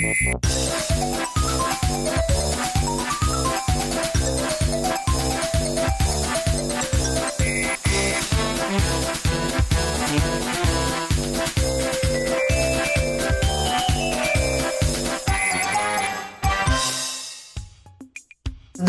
Música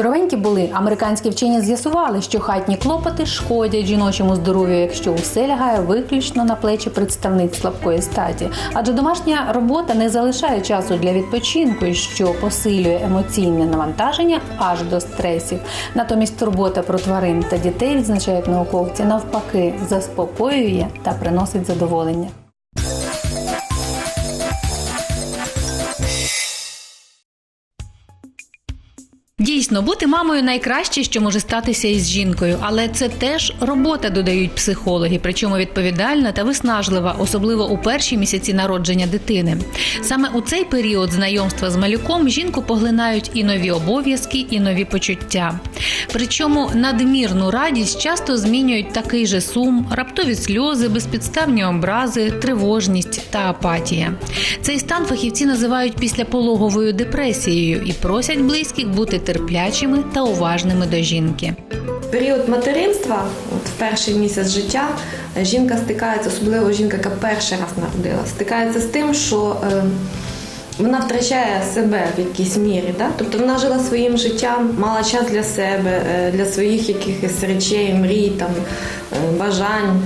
Здоровенькі були. Американські вчені з'ясували, що хатні клопоти шкодять жіночому здоров'ю, якщо усе лягає виключно на плечі представниць слабкої статі. Адже домашня робота не залишає часу для відпочинку, що посилює емоційне навантаження аж до стресів. Натомість турбота про тварин та дітей відзначають науковці навпаки заспокоює та приносить задоволення. Дійсно, бути мамою найкраще, що може статися із жінкою, але це теж робота, додають психологи, причому відповідальна та виснажлива, особливо у перші місяці народження дитини. Саме у цей період знайомства з малюком жінку поглинають і нові обов'язки, і нові почуття. Причому надмірну радість часто змінюють такий же сум, раптові сльози, безпідставні образи, тривожність та апатія. Цей стан фахівці називають післяпологовою депресією і просять близьких бути терплячими та уважними до жінки. період материнства, от в перший місяць життя, жінка стикається, особливо жінка, яка перший раз народила, стикається з тим, що е, вона втрачає себе в якійсь мірі. Да? Тобто вона жила своїм життям, мала час для себе, е, для своїх якихось речей, мрій, там, е, бажань.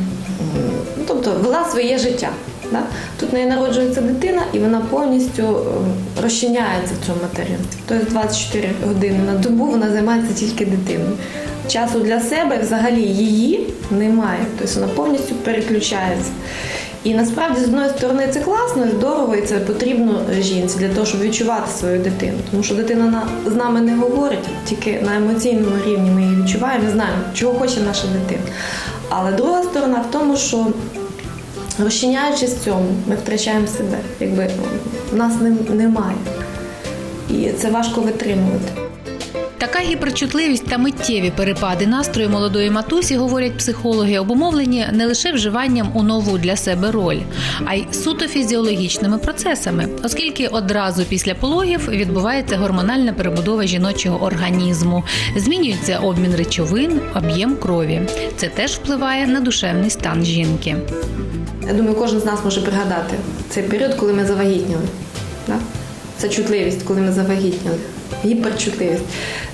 Ну, Тобто вела своє життя. Да? Тут неї народжується дитина, і вона повністю е, розчиняється в цьому материнстві. Тобто 24 години на добу вона займається тільки дитиною. Часу для себе взагалі її немає. Тобто вона повністю переключається. І насправді, з одної сторони, це класно, здорово, і це потрібно жінці для того, щоб відчувати свою дитину. Тому що дитина на- з нами не говорить, тільки на емоційному рівні ми її відчуваємо, знаємо, чого хоче наша дитина. Але друга сторона в тому, що розчиняючись цьому, ми втрачаємо себе. Якби нас нем- немає. І це важко витримувати. Така гіперчутливість та миттєві перепади настрою молодої матусі, говорять психологи, обумовлені не лише вживанням у нову для себе роль, а й суто фізіологічними процесами, оскільки одразу після пологів відбувається гормональна перебудова жіночого організму, змінюється обмін речовин, об'єм крові. Це теж впливає на душевний стан жінки. Я думаю, кожен з нас може пригадати цей період, коли ми завагітніли. Да? Це чутливість, коли ми завагітніли. Гіперчутливість.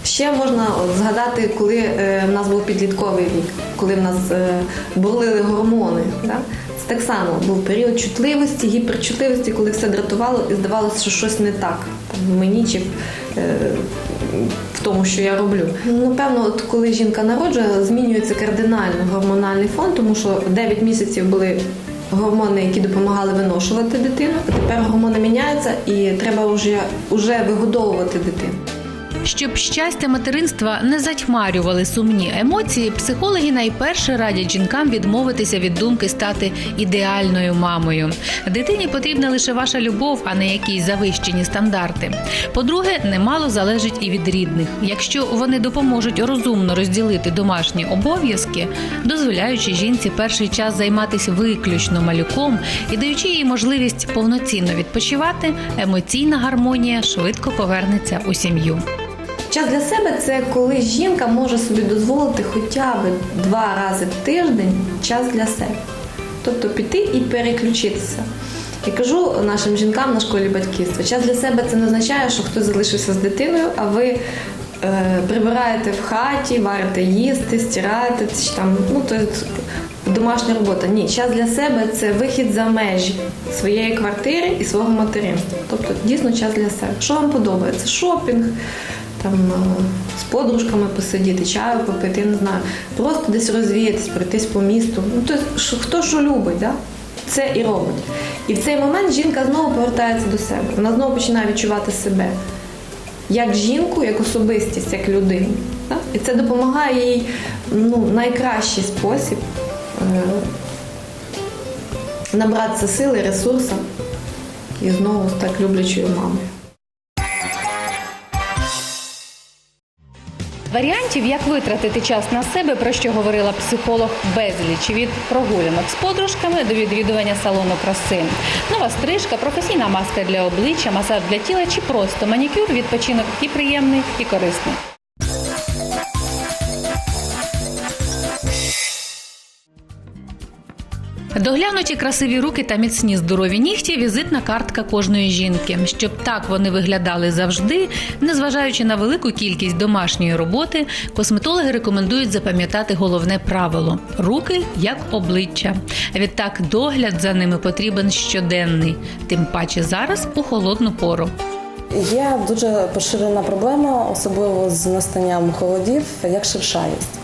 Ще можна згадати, коли е, в нас був підлітковий вік, коли в нас е, бурлили гормони. Да? Це так само був період чутливості, гіперчутливості, коли все дратувало і здавалося, що щось не так в мені чи е, в тому, що я роблю. Ну, Напевно, от коли жінка народжує, змінюється кардинально гормональний фон, тому що 9 місяців були гормони, які допомагали виношувати дитину. Тепер гормони міняються і треба вже, вже вигодовувати дитину. Щоб щастя материнства не затьмарювали сумні емоції, психологи найперше радять жінкам відмовитися від думки стати ідеальною мамою. Дитині потрібна лише ваша любов, а не якісь завищені стандарти. По-друге, немало залежить і від рідних. Якщо вони допоможуть розумно розділити домашні обов'язки, дозволяючи жінці перший час займатися виключно малюком і даючи їй можливість повноцінно відпочивати, емоційна гармонія швидко повернеться у сім'ю. Час для себе це коли жінка може собі дозволити хоча б два рази в тиждень час для себе. Тобто піти і переключитися. І кажу нашим жінкам на школі батьківства, час для себе це не означає, що хтось залишився з дитиною, а ви е, прибираєте в хаті, варите їсти, стираєте, чи там, ну, то домашня робота. Ні, час для себе це вихід за межі своєї квартири і свого материнства. Тобто дійсно час для себе. Що вам подобається? Шопінг, там е, з подружками посидіти, чаю попити, не знаю, просто десь розвіятись, пройтись по місту. Ну, тобто, хто що любить, да? це і робить. І в цей момент жінка знову повертається до себе. Вона знову починає відчувати себе як жінку, як особистість, як людину. Да? І це допомагає їй ну, найкращий спосіб е, набратися сили, ресурсу і знову так люблячою мамою. Варіантів, як витратити час на себе, про що говорила психолог безліч від прогулянок з подружками до відвідування салону краси. Нова стрижка, професійна маска для обличчя, масаж для тіла чи просто манікюр, відпочинок і приємний, і корисний. Доглянуті красиві руки та міцні здорові нігті візитна картка кожної жінки. Щоб так вони виглядали завжди, незважаючи на велику кількість домашньої роботи, косметологи рекомендують запам'ятати головне правило: руки як обличчя. Відтак догляд за ними потрібен щоденний, тим паче зараз у холодну пору. Є дуже поширена проблема, особливо з настанням холодів, як шершавість.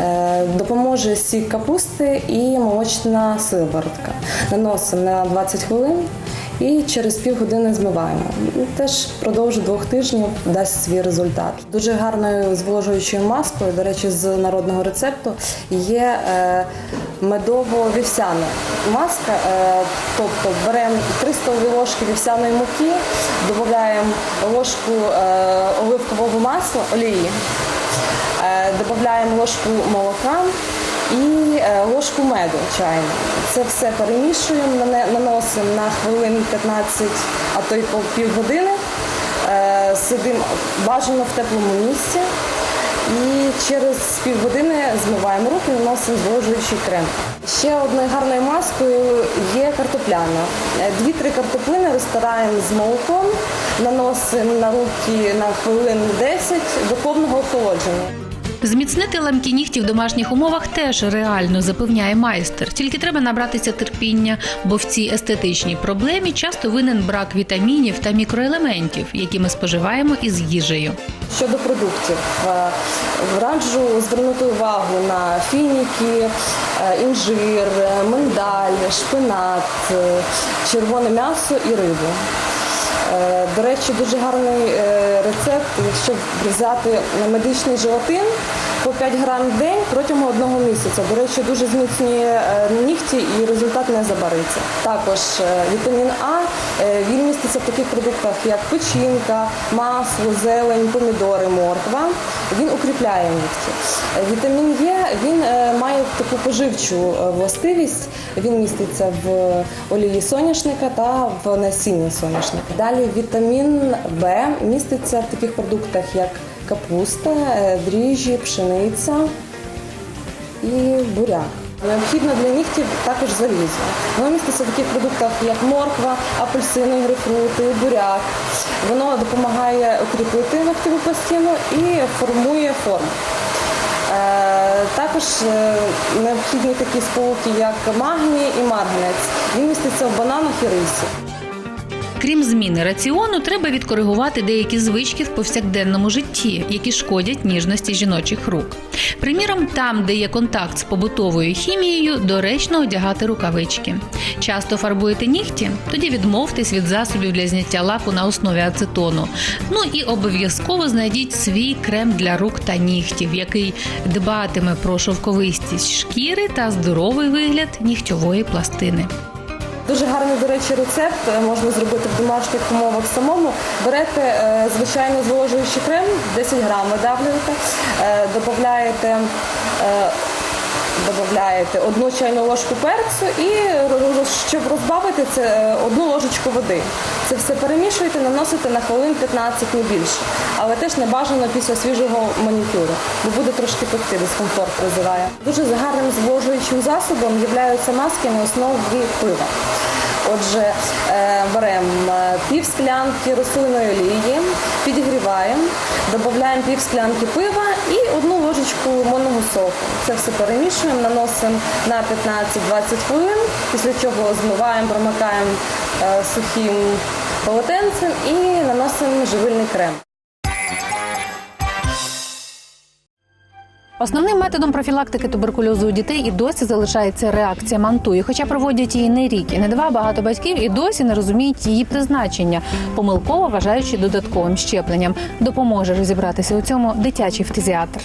Е, Допоможе сік капусти і молочна сиворотка. Наносимо на 20 хвилин і через півгодини змиваємо. Теж впродовж двох тижнів дасть свій результат. Дуже гарною зволожуючою маскою, до речі, з народного рецепту є е, медово-вівсяна маска. Е, Тобто беремо 3 столові ложки вівсяної муки, додаємо ложку оливкового масла, олії, додаємо ложку молока і е, ложку меду чайну. Це все перемішуємо, наносимо на хвилин 15, а то й по півгодини. Е, Сидимо бажано в теплому місці. І через півгодини змиваємо руки, наносимо зволожуючий крем. Ще одною гарною маскою є картопляна. Е, Дві-три картоплини розтираємо з молоком, наносимо на руки на хвилин 10 до повного охолодження. Зміцнити ламкі нігті в домашніх умовах теж реально запевняє майстер. Тільки треба набратися терпіння, бо в цій естетичній проблемі часто винен брак вітамінів та мікроелементів, які ми споживаємо із їжею. Щодо продуктів, е, раджу звернути увагу на фініки, е, інжир, е, миндаль, шпинат, червоне м'ясо і рибу. До речі, дуже гарний рецепт, якщо взяти медичний желатин по 5 грам в день протягом одного місяця. До речі, дуже зміцнює е, нігті і результат не забариться. Також е, вітамін А е, він міститься в таких продуктах, як печінка, масло, зелень, помідори, морква. Він укріпляє нігті. Вітамін Е він має таку поживчу властивість. Він міститься в олії соняшника та в насінні соняшника. Далі вітамін В міститься в таких продуктах, як капуста, е, дріжджі, пшениця і буряк. Необхідно для нігтів також залізо. Воно міститься в таких продуктах, як морква, апельсини, грейпфрути, буряк. Воно допомагає укріпити ногтєву пластину і формує форму. Е, Також е, необхідні такі сполуки, як магній і марганець. Він міститься в бананах і рисі. Крім зміни раціону, треба відкоригувати деякі звички в повсякденному житті, які шкодять ніжності жіночих рук. Приміром, там, де є контакт з побутовою хімією, доречно одягати рукавички. Часто фарбуєте нігті? Тоді відмовтесь від засобів для зняття лаку на основі ацетону. Ну і обов'язково знайдіть свій крем для рук та нігтів, який дбатиме про шовковистість шкіри та здоровий вигляд нігтьової пластини. Дуже гарний, до речі, рецепт е, можна зробити в домашніх умовах самому. Берете е, звичайно зволожуючий крем, 10 грам видавлюєте, е, додаєте, додаєте одну чайну ложку перцю і щоб розбавити це одну ложечку води. Це все перемішуєте, наносите на хвилин 15, не більше. Але теж не бажано після свіжого манікюру, бо буде трошки пекти, дискомфорт визиває. Дуже гарним зволожуючим засобом являються маски на основі пива. Отже, е, беремо е, пів склянки рослинної олії, підігріваємо, додаємо пів склянки пива і одну ложечку лимонного соку. Це все перемішуємо, наносимо на 15-20 хвилин, після чого змиваємо, промикаємо е, сухим полотенцем і наносимо живильний крем. Основним методом профілактики туберкульозу у дітей і досі залишається реакція мантуї, хоча проводять її не рік і не два. Багато батьків і досі не розуміють її призначення, помилково вважаючи додатковим щепленням. Допоможе розібратися у цьому дитячий фтизіатр.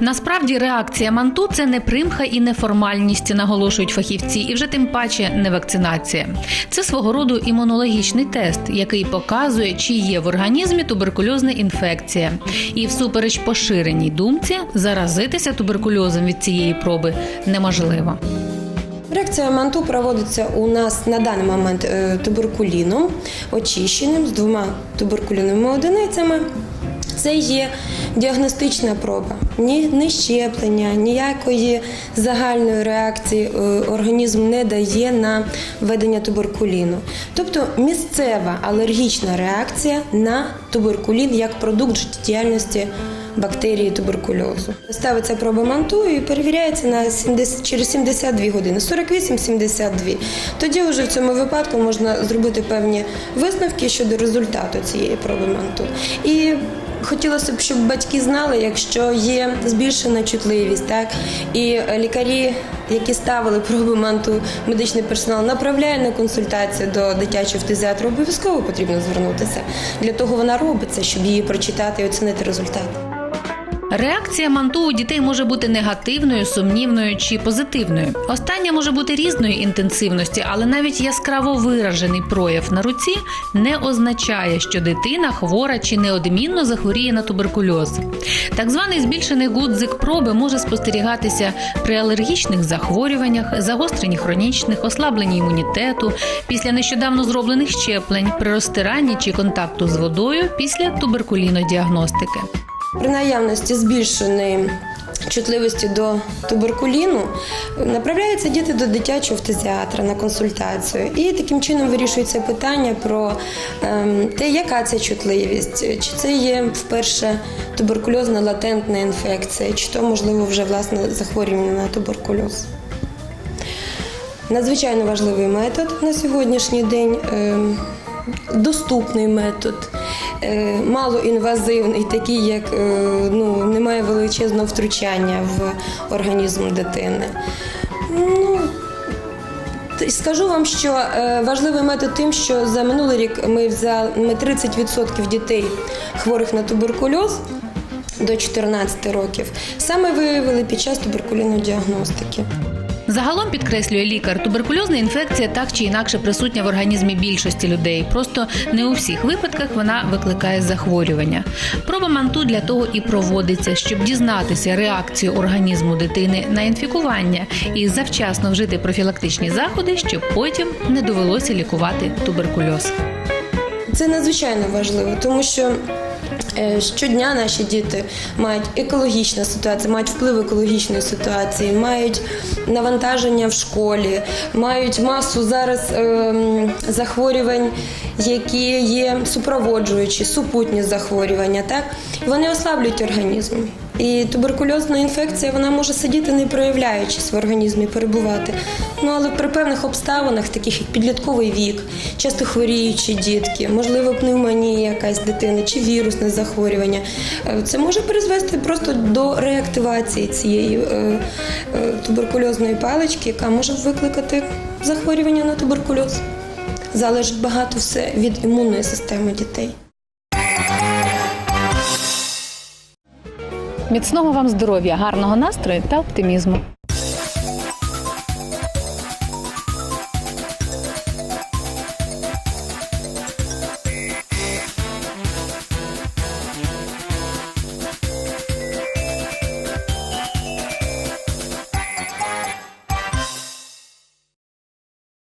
Насправді реакція манту це не примха і не формальність, наголошують фахівці, і вже тим паче не вакцинація. Це свого роду імунологічний тест, який показує, чи є в організмі туберкульозна інфекція. І всупереч поширеній думці, заразитися туберкульозом від цієї проби неможливо. Реакція манту проводиться у нас на даний момент е, туберкуліном, очищеним з двома туберкулінними одиницями. Це є діагностична проба. Ні, ні щеплення, ніякої загальної реакції е, організм не дає на введення туберкуліну. Тобто місцева алергічна реакція на туберкулін як продукт життєдіяльності бактерії туберкульозу. Ставиться проба манту і перевіряється на 70, через 72 години, 48-72. Тоді вже в цьому випадку можна зробити певні висновки щодо результату цієї проби манту. І Хотілося б, щоб батьки знали, якщо є збільшена чутливість, так і лікарі, які ставили проби манту, медичний персонал направляє на консультацію до дитячого фтизіатру, обов'язково потрібно звернутися. Для того вона робиться, щоб її прочитати і оцінити результат. Реакція манту у дітей може бути негативною, сумнівною чи позитивною. Остання може бути різної інтенсивності, але навіть яскраво виражений прояв на руці не означає, що дитина хвора чи неодмінно захворіє на туберкульоз. Так званий збільшений гудзик проби може спостерігатися при алергічних захворюваннях, загостренні хронічних, ослабленні імунітету, після нещодавно зроблених щеплень, при розтиранні чи контакту з водою після туберкулінодіагностики. При наявності збільшеної чутливості до туберкуліну направляються діти до дитячого фтизіатра на консультацію. І таким чином вирішується питання про ем, те, яка це чутливість, чи це є вперше туберкульозна латентна інфекція, чи то можливо вже власне захворювання на туберкульоз. Надзвичайно важливий метод на сьогоднішній день. ем, Доступний метод, малоінвазивний, такий, як е, ну, немає величезного втручання в організм дитини. Ну, Скажу вам, що е, важливий метод тим, що за минулий рік ми взяли ми 30% дітей хворих на туберкульоз до 14 років саме виявили під час туберкульозної діагностики. Загалом підкреслює лікар, туберкульозна інфекція так чи інакше присутня в організмі більшості людей. Просто не у всіх випадках вона викликає захворювання. Проба манту для того і проводиться, щоб дізнатися реакцію організму дитини на інфікування і завчасно вжити профілактичні заходи, щоб потім не довелося лікувати туберкульоз. Це надзвичайно важливо, тому що щодня наші діти мають екологічну ситуацію, мають вплив екологічної ситуації, мають навантаження в школі, мають масу зараз ем, захворювань, які є супроводжуючі, супутні захворювання. Так? Вони ослаблюють організм. І туберкульозна інфекція вона може сидіти, не проявляючись в організмі, перебувати. Ну але при певних обставинах, таких як підлітковий вік, часто хворіючі дітки, можливо, пневмонія якась дитини чи вірусне захворювання, е, це може призвести просто до реактивації цієї е, е, туберкульозної палички, яка може викликати захворювання на туберкульоз. Залежить багато все від імунної системи дітей. Міцного вам здоров'я, гарного настрою та оптимізму.